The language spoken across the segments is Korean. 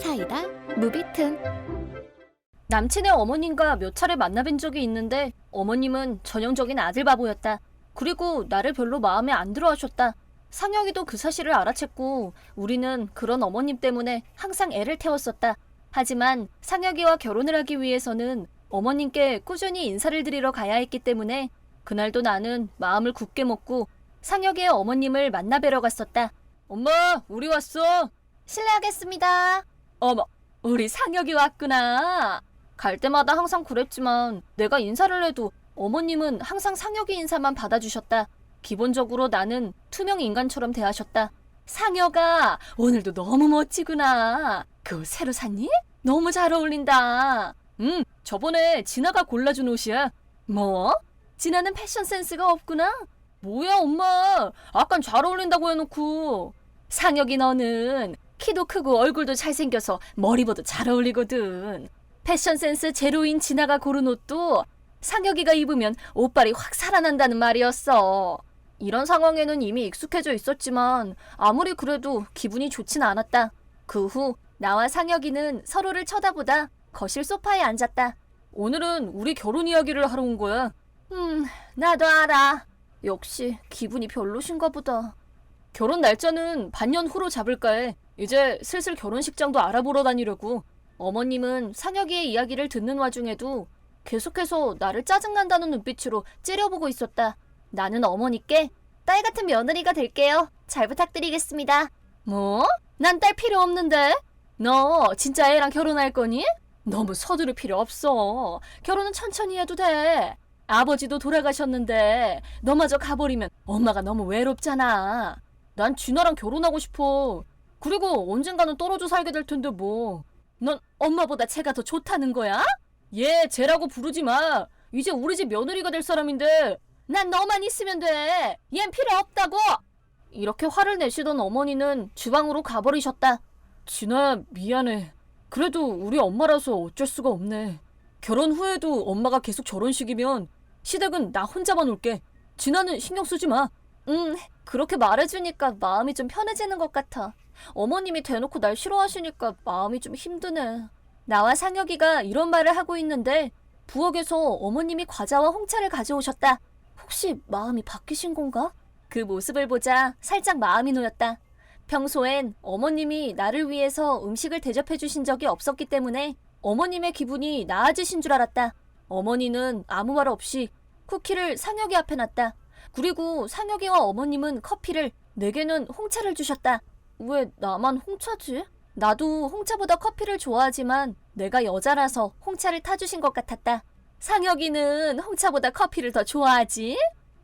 사이다 무비튼 남친의 어머님과 몇 차례 만나뵌 적이 있는데 어머님은 전형적인 아들 바보였다. 그리고 나를 별로 마음에 안 들어 하셨다. 상혁이도 그 사실을 알아챘고 우리는 그런 어머님 때문에 항상 애를 태웠었다. 하지만 상혁이와 결혼을 하기 위해서는 어머님께 꾸준히 인사를 드리러 가야 했기 때문에 그날도 나는 마음을 굳게 먹고 상혁이의 어머님을 만나 뵈러 갔었다. 엄마, 우리 왔어. 실례하겠습니다. 어머, 우리 상혁이 왔구나. 갈 때마다 항상 그랬지만 내가 인사를 해도 어머님은 항상 상혁이 인사만 받아주셨다. 기본적으로 나는 투명 인간처럼 대하셨다. 상혁아, 오늘도 너무 멋지구나. 그옷 새로 샀니? 너무 잘 어울린다. 응, 저번에 진아가 골라준 옷이야. 뭐? 진아는 패션 센스가 없구나? 뭐야, 엄마. 아깐 잘 어울린다고 해놓고. 상혁이 너는 키도 크고 얼굴도 잘생겨서 머리보다 잘 어울리거든. 패션 센스 제로인 진아가 고른 옷도 상혁이가 입으면 옷발이 확 살아난다는 말이었어. 이런 상황에는 이미 익숙해져 있었지만 아무리 그래도 기분이 좋진 않았다. 그 후 나와 상혁이는 서로를 쳐다보다 거실 소파에 앉았다. 오늘은 우리 결혼 이야기를 하러 온 거야. 음, 나도 알아. 역시 기분이 별로신가 보다. 결혼 날짜는 반년 후로 잡을까 해. 이제 슬슬 결혼식장도 알아보러 다니려고. 어머님은 상혁이의 이야기를 듣는 와중에도 계속해서 나를 짜증난다는 눈빛으로 째려보고 있었다. 나는 어머니께 딸 같은 며느리가 될게요. 잘 부탁드리겠습니다. 뭐? 난 딸 필요 없는데? 너 진짜 애랑 결혼할 거니? 너무 서두를 필요 없어. 결혼은 천천히 해도 돼. 아버지도 돌아가셨는데 너마저 가버리면 엄마가 너무 외롭잖아. 난 진아랑 결혼하고 싶어. 그리고 언젠가는 떨어져 살게 될 텐데 뭐. 넌 엄마보다 쟤가 더 좋다는 거야? 얘 쟤라고 부르지 마. 이제 우리 집 며느리가 될 사람인데 난 너만 있으면 돼. 얜 필요 없다고. 이렇게 화를 내시던 어머니는 주방으로 가버리셨다. 진아 미안해. 그래도 우리 엄마라서 어쩔 수가 없네. 결혼 후에도 엄마가 계속 저런 식이면 시댁은 나 혼자만 올게. 진아는 신경 쓰지 마. 응, 그렇게 말해주니까 마음이 좀 편해지는 것 같아. 어머님이 대놓고 날 싫어하시니까 마음이 좀 힘드네. 나와 상혁이가 이런 말을 하고 있는데 부엌에서 어머님이 과자와 홍차를 가져오셨다. 혹시 마음이 바뀌신 건가? 그 모습을 보자 살짝 마음이 놓였다. 평소엔 어머님이 나를 위해서 음식을 대접해 주신 적이 없었기 때문에 어머님의 기분이 나아지신 줄 알았다. 어머니는 아무 말 없이 쿠키를 상혁이 앞에 놨다. 그리고 상혁이와 어머님은 커피를 내게는 홍차를 주셨다. 왜 나만 홍차지? 나도 홍차보다 커피를 좋아하지만 내가 여자라서 홍차를 타주신 것 같았다. 상혁이는 홍차보다 커피를 더 좋아하지?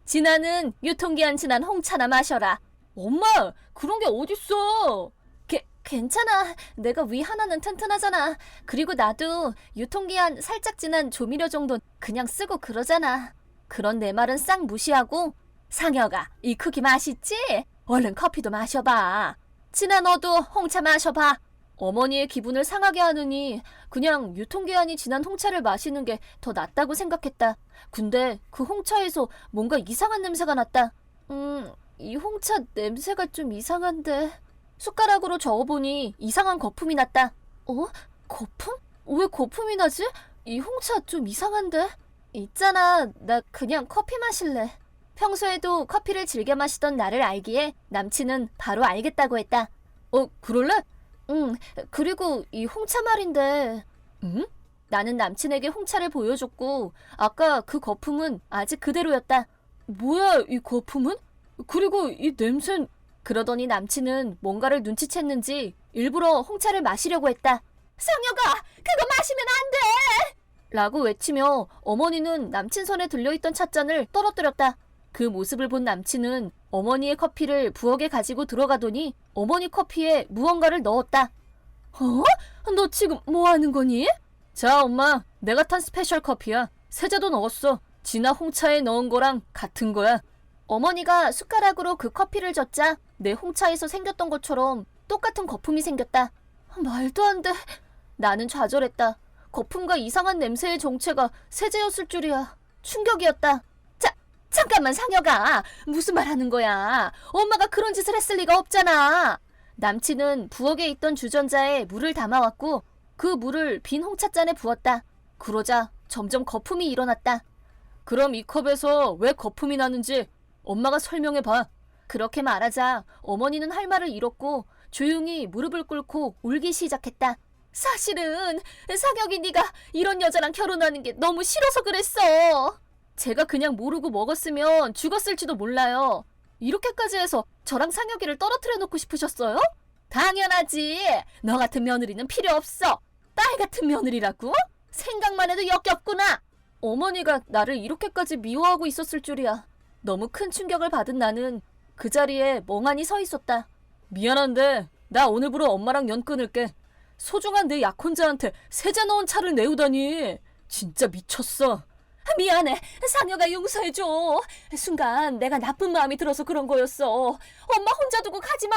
진아는 유통기한 지난 홍차나 마셔라. 엄마, 그런 게 어딨어? 게, 괜찮아. 내가 위 하나는 튼튼하잖아. 그리고 나도 유통기한 살짝 지난 조미료 정도는 그냥 쓰고 그러잖아. 그런 내 말은 싹 무시하고 상혁아, 이 크기 맛있지? 얼른 커피도 마셔봐. 진아 너도 홍차 마셔봐. 어머니의 기분을 상하게 하느니 그냥 유통기한이 지난 홍차를 마시는 게 더 낫다고 생각했다. 근데 그 홍차에서 뭔가 이상한 냄새가 났다. 음, 이 홍차 냄새가 좀 이상한데. 숟가락으로 저어보니 이상한 거품이 났다. 어? 거품? 왜 거품이 나지? 이 홍차 좀 이상한데? 있잖아, 나 그냥 커피 마실래. 평소에도 커피를 즐겨 마시던 나를 알기에 남친은 바로 알겠다고 했다. 어, 그럴래? 응, 그리고 이 홍차 말인데. 응? 나는 남친에게 홍차를 보여줬고, 아까 그 거품은 아직 그대로였다. 뭐야, 이 거품은? 그리고 이 냄새는. 그러더니 남친은 뭔가를 눈치챘는지 일부러 홍차를 마시려고 했다. 상혁아, 그거 마시면 안 돼! 라고 외치며 어머니는 남친 손에 들려있던 찻잔을 떨어뜨렸다. 그 모습을 본 남친은 어머니의 커피를 부엌에 가지고 들어가더니 어머니 커피에 무언가를 넣었다. 어? 너 지금 뭐 하는 거니? 자, 엄마. 내가 탄 스페셜 커피야. 세제도 넣었어. 진아 홍차에 넣은 거랑 같은 거야. 어머니가 숟가락으로 그 커피를 젓자 내 홍차에서 생겼던 것처럼 똑같은 거품이 생겼다. 말도 안 돼. 나는 좌절했다. 거품과 이상한 냄새의 정체가 세제였을 줄이야. 충격이었다. 자, 잠깐만 상혁아. 무슨 말 하는 거야? 엄마가 그런 짓을 했을 리가 없잖아. 남친은 부엌에 있던 주전자에 물을 담아왔고 그 물을 빈 홍차잔에 부었다. 그러자 점점 거품이 일어났다. 그럼 이 컵에서 왜 거품이 나는지 엄마가 설명해 봐. 그렇게 말하자 어머니는 할 말을 잃었고 조용히 무릎을 꿇고 울기 시작했다. 사실은 상혁이 네가 이런 여자랑 결혼하는 게 너무 싫어서 그랬어. 제가 그냥 모르고 먹었으면 죽었을지도 몰라요. 이렇게까지 해서 저랑 상혁이를 떨어뜨려 놓고 싶으셨어요? 당연하지. 너 같은 며느리는 필요 없어. 딸 같은 며느리라고? 생각만 해도 역겹구나. 어머니가 나를 이렇게까지 미워하고 있었을 줄이야. 너무 큰 충격을 받은 나는 그 자리에 멍하니 서 있었다. 미안한데 나 오늘부로 엄마랑 연 끊을게. 소중한 내 약혼자한테 세제 넣은 차를 내우다니 진짜 미쳤어. 미안해. 상여가 용서해줘. 순간 내가 나쁜 마음이 들어서 그런 거였어. 엄마 혼자 두고 가지 마.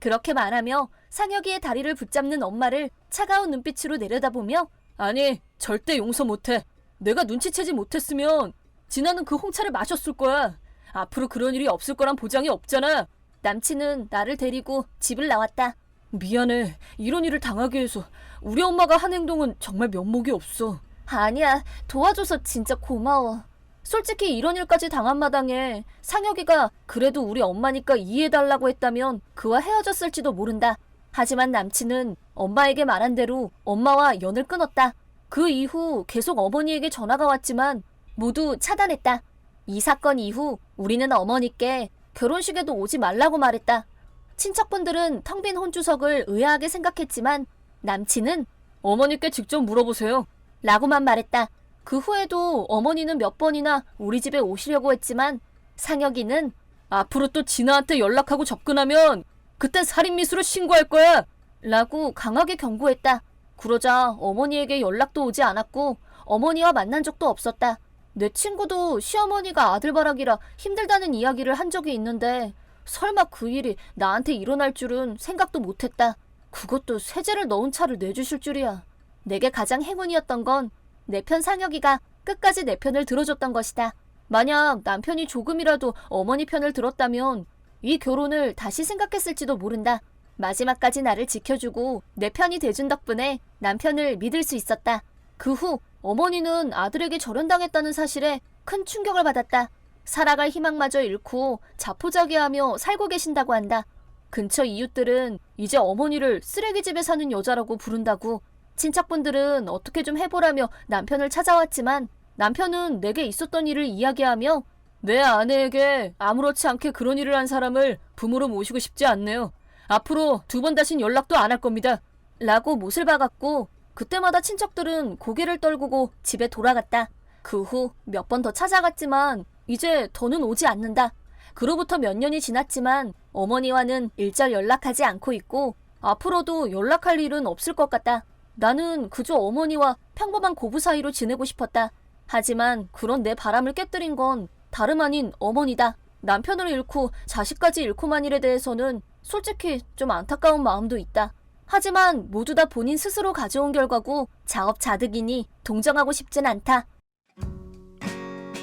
그렇게 말하며 상혁이의 다리를 붙잡는 엄마를 차가운 눈빛으로 내려다보며 아니 절대 용서 못해. 내가 눈치채지 못했으면 진아는 그 홍차를 마셨을 거야. 앞으로 그런 일이 없을 거란 보장이 없잖아. 남친은 나를 데리고 집을 나왔다. 미안해. 이런 일을 당하게 해서 우리 엄마가 한 행동은 정말 면목이 없어. 아니야. 도와줘서 진짜 고마워. 솔직히 이런 일까지 당한 마당에 상혁이가 그래도 우리 엄마니까 이해해달라고 했다면 그와 헤어졌을지도 모른다. 하지만 남친은 엄마에게 말한 대로 엄마와 연을 끊었다. 그 이후 계속 어머니에게 전화가 왔지만 모두 차단했다. 이 사건 이후 우리는 어머니께 결혼식에도 오지 말라고 말했다. 친척분들은 텅 빈 혼주석을 의아하게 생각했지만 남친은 어머니께 직접 물어보세요. 라고만 말했다. 그 후에도 어머니는 몇 번이나 우리 집에 오시려고 했지만 상혁이는 앞으로 또 진아한테 연락하고 접근하면 그땐 살인미수로 신고할 거야! 라고 강하게 경고했다. 그러자 어머니에게 연락도 오지 않았고 어머니와 만난 적도 없었다. 내 친구도 시어머니가 아들바락이라 힘들다는 이야기를 한 적이 있는데 설마 그 일이 나한테 일어날 줄은 생각도 못했다. 그것도 세제를 넣은 차를 내주실 줄이야. 내게 가장 행운이었던 건 내 편 상혁이가 끝까지 내 편을 들어줬던 것이다. 만약 남편이 조금이라도 어머니 편을 들었다면 이 결혼을 다시 생각했을지도 모른다. 마지막까지 나를 지켜주고 내 편이 돼준 덕분에 남편을 믿을 수 있었다. 그 후 어머니는 아들에게 절연당했다는 사실에 큰 충격을 받았다. 살아갈 희망마저 잃고 자포자기하며 살고 계신다고 한다. 근처 이웃들은 이제 어머니를 쓰레기집에 사는 여자라고 부른다고. 친척분들은 어떻게 좀 해보라며 남편을 찾아왔지만 남편은 내게 있었던 일을 이야기하며 내 아내에게 아무렇지 않게 그런 일을 한 사람을 부모로 모시고 싶지 않네요. 앞으로 두 번 다신 연락도 안 할 겁니다. 라고 못을 박았고 그때마다 친척들은 고개를 떨구고 집에 돌아갔다. 그 후 몇 번 더 찾아갔지만 이제 더는 오지 않는다. 그로부터 몇 년이 지났지만 어머니와는 일절 연락하지 않고 있고 앞으로도 연락할 일은 없을 것 같다. 나는 그저 어머니와 평범한 고부 사이로 지내고 싶었다. 하지만 그런 내 바람을 깨뜨린 건 다름 아닌 어머니다. 남편을 잃고 자식까지 잃고만 일에 대해서는 솔직히 좀 안타까운 마음도 있다. 하지만 모두 다 본인 스스로 가져온 결과고 자업자득이니 동정하고 싶진 않다.